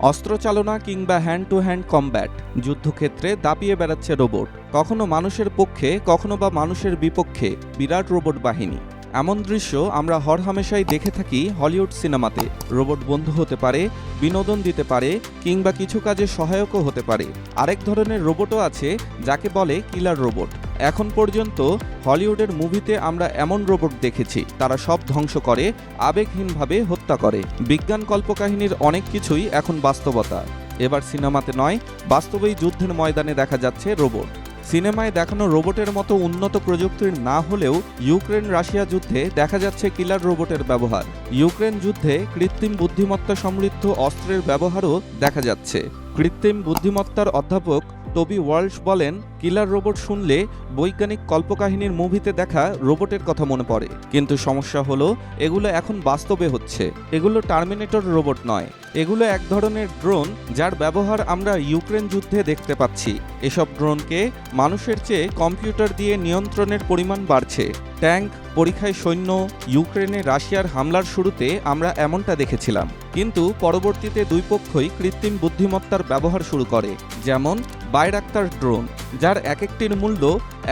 অস্ত্রচালনা কিংবা hand to hand combat যুদ্ধক্ষেত্রে দাপিয়ে বেড়াচ্ছে রোবট কখনো মানুষের পক্ষে, কখনো বা মানুষের বিপক্ষে বিরাট রোবট বাহিনী। এমন দৃশ্য আমরা হরহামেশাই দেখে থাকি হলিউড সিনেমাতে। রোবট বন্ধু হতে পারে, বিনোদন দিতে পারে, কিংবা কিছু কাজে সহায়কও হতে পারে। আরেক ধরনের রোবটও আছে, যাকে বলে কিলার রোবট এখন পর্যন্ত হলিউডের মুভিতে আমরা এমন রোবট দেখেছি, তারা সব ধ্বংস করে, আবেগহীনভাবে হত্যা করে। বিজ্ঞান কল্পকাহিনীর অনেক কিছুই এখন বাস্তবতা। এবার সিনেমাতে নয়, বাস্তবেই যুদ্ধের ময়দানে দেখা যাচ্ছে রোবট। সিনেমায় দেখানো রোবটের মতো উন্নত প্রযুক্তির না হলেও ইউক্রেন রাশিয়া যুদ্ধে দেখা যাচ্ছে কিলার রোবটের ব্যবহার। ইউক্রেন যুদ্ধে কৃত্রিম বুদ্ধিমত্তা সমৃদ্ধ অস্ত্রের ব্যবহারও দেখা যাচ্ছে। কৃত্রিম বুদ্ধিমত্তার অধ্যাপক টবি ওয়ার্ল্স বলেন, কিলার রোবট শুনলে বৈজ্ঞানিক কল্পকাহিনীর মুভিতে দেখা রোবটের কথা মনে পড়ে। কিন্তু সমস্যা হলো, এগুলো এখন বাস্তবে হচ্ছে। এগুলো টার্মিনেটর রোবট নয়। এগুলো এক ধরনের ড্রোন যার ব্যবহার আমরা ইউক্রেন যুদ্ধে দেখতে পাচ্ছি। এসব ড্রোনকে মানুষের চেয়ে কম্পিউটার দিয়ে নিয়ন্ত্রণের পরিমাণ বাড়ছে। ট্যাঙ্ক, পরীক্ষায় সৈন্য, ইউক্রেনে রাশিয়ার হামলার শুরুতে আমরা এমনটা দেখেছিলাম। কিন্তু পরবর্তীতে দুই পক্ষই কৃত্রিম বুদ্ধিমত্তার ব্যবহার শুরু করে। যেমন বাইরাক্তার ড্রোন, যার এক একটির মূল্য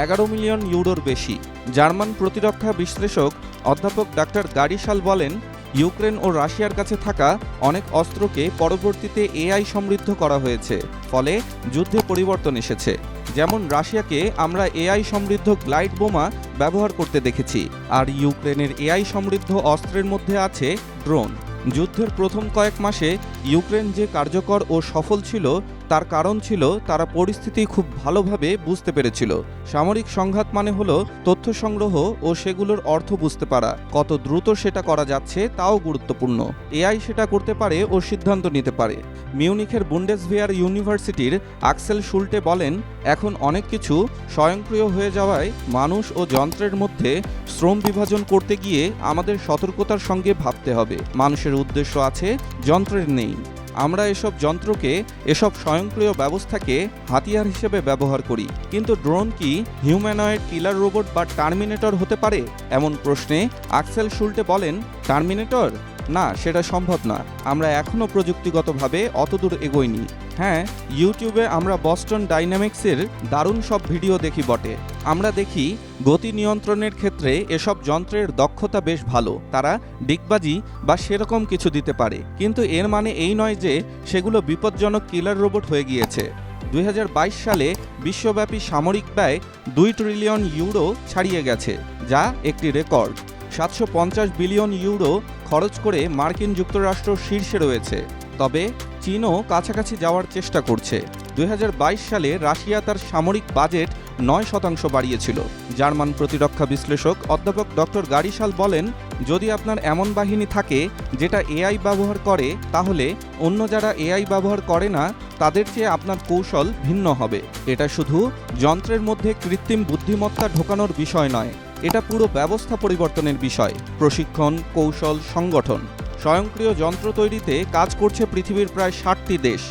এগারো মিলিয়ন ইউরোর বেশি। জার্মান প্রতিরক্ষা বিশ্লেষক অধ্যাপক ডাক্তার গারিশাল বলেন, ইউক্রেন ও রাশিয়ার কাছে থাকা অনেক অস্ত্রকে পরবর্তীতে এআই সমৃদ্ধ করা হয়েছে, ফলে যুদ্ধে পরিবর্তন এসেছে। যেমন রাশিয়াকে আমরা এআই সমৃদ্ধ গ্লাইড বোমা ব্যবহার করতে দেখেছি, আর ইউক্রেনের এআই সমৃদ্ধ অস্ত্রের মধ্যে আছে ড্রোন। যুদ্ধের প্রথম কয়েক মাসে ইউক্রেন যে কার্যকর ও সফল ছিল তার কারণ ছিল তারা পরিস্থিতি খুব ভালোভাবে বুঝতে পেরেছিল। সামরিক সংঘাত মানে হলো তথ্য সংগ্রহ ও সেগুলোর অর্থ বুঝতে পারা। কত দ্রুত সেটা করা যাচ্ছে তাও গুরুত্বপূর্ণ। এআই সেটা করতে পারে ও সিদ্ধান্ত নিতে পারে। মিউনিখের বুন্ডেসভিয়ার ইউনিভার্সিটির আকসেল শুল্টে বলেন, এখন অনেক কিছু স্বয়ংক্রিয় হয়ে যাওয়ায় মানুষ ও যন্ত্রের মধ্যে শ্রম বিভাজন করতে গিয়ে আমাদের সতর্কতার সঙ্গে ভাবতে হবে। মানুষের উদ্দেশ্য আছে, যন্ত্রের নেই। আমরা এসব যন্ত্রকে, এসব স্বয়ংক্রিয় ব্যবস্থাকে হাতিয়ার হিসেবে ব্যবহার করি। কিন্তু ড্রোন কি হিউম্যানয়েড কিলার রোবট বা টার্মিনেটর হতে পারে? এমন প্রশ্নে আকসেল শুল্টে বলেন, টার্মিনেটর? না, সেটা সম্ভব না। আমরা এখনও প্রযুক্তিগতভাবে অতদূর এগোইনি। হ্যাঁ ইউটিউবে আমরা বস্টন ডাইনামিক্সের দারুণ সব ভিডিও দেখি বটে। আমরা দেখি গতি নিয়ন্ত্রণের ক্ষেত্রে এসব যন্ত্রের দক্ষতা বেশ ভালো। তারা ডিগবাজি বা সেরকম কিছু দিতে পারে। কিন্তু এর মানে এই নয় যে সেগুলো বিপজ্জনক কিলার রোবট হয়ে গিয়েছে। দুই হাজার বাইশ সালে বিশ্বব্যাপী সামরিক ব্যয় দুই ট্রিলিয়ন ইউরো ছাড়িয়ে গেছে, যা একটি রেকর্ড। সাতশো পঞ্চাশ বিলিয়ন ইউরো খরচ করে মার্কিন যুক্তরাষ্ট্র শীর্ষে রয়েছে। তবে চীনও কাছাকাছি যাওয়ার চেষ্টা করছে। দুই হাজার বাইশ সালে রাশিয়া তার সামরিক বাজেট নয় শতাংশ বাড়িয়েছিল। জার্মান প্রতিরক্ষা বিশ্লেষক অধ্যাপক ডক্টর গারিশাল বলেন, যদি আপনার এমন বাহিনী থাকে যেটা এআই ব্যবহার করে, তাহলে অন্য যারা এআই ব্যবহার করে না, তাদের চেয়ে আপনার কৌশল ভিন্ন হবে। এটা শুধু যন্ত্রের মধ্যে কৃত্রিম বুদ্ধিমত্তা ঢোকানোর বিষয় নয়, এটা পুরো ব্যবস্থা পরিবর্তনের বিষয়। প্রশিক্ষণ, কৌশল, সংগঠন, স্বয়ংক্রিয় যন্ত্র তৈরিতে কাজ করছে পৃথিবীর প্রায় ষাটটি দেশ।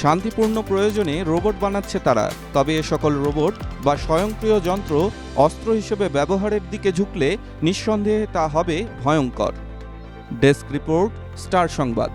শান্তিপূর্ণ প্রয়োজনে রোবট বানাচ্ছে তারা, তবে এ সকল রোবট বা স্বয়ংক্রিয় যন্ত্র অস্ত্র হিসেবে ব্যবহারের দিকে ঝুঁকলে নিঃসন্দেহে তা হবে ভয়ঙ্কর। ডেস্ক রিপোর্ট, স্টার সংবাদ।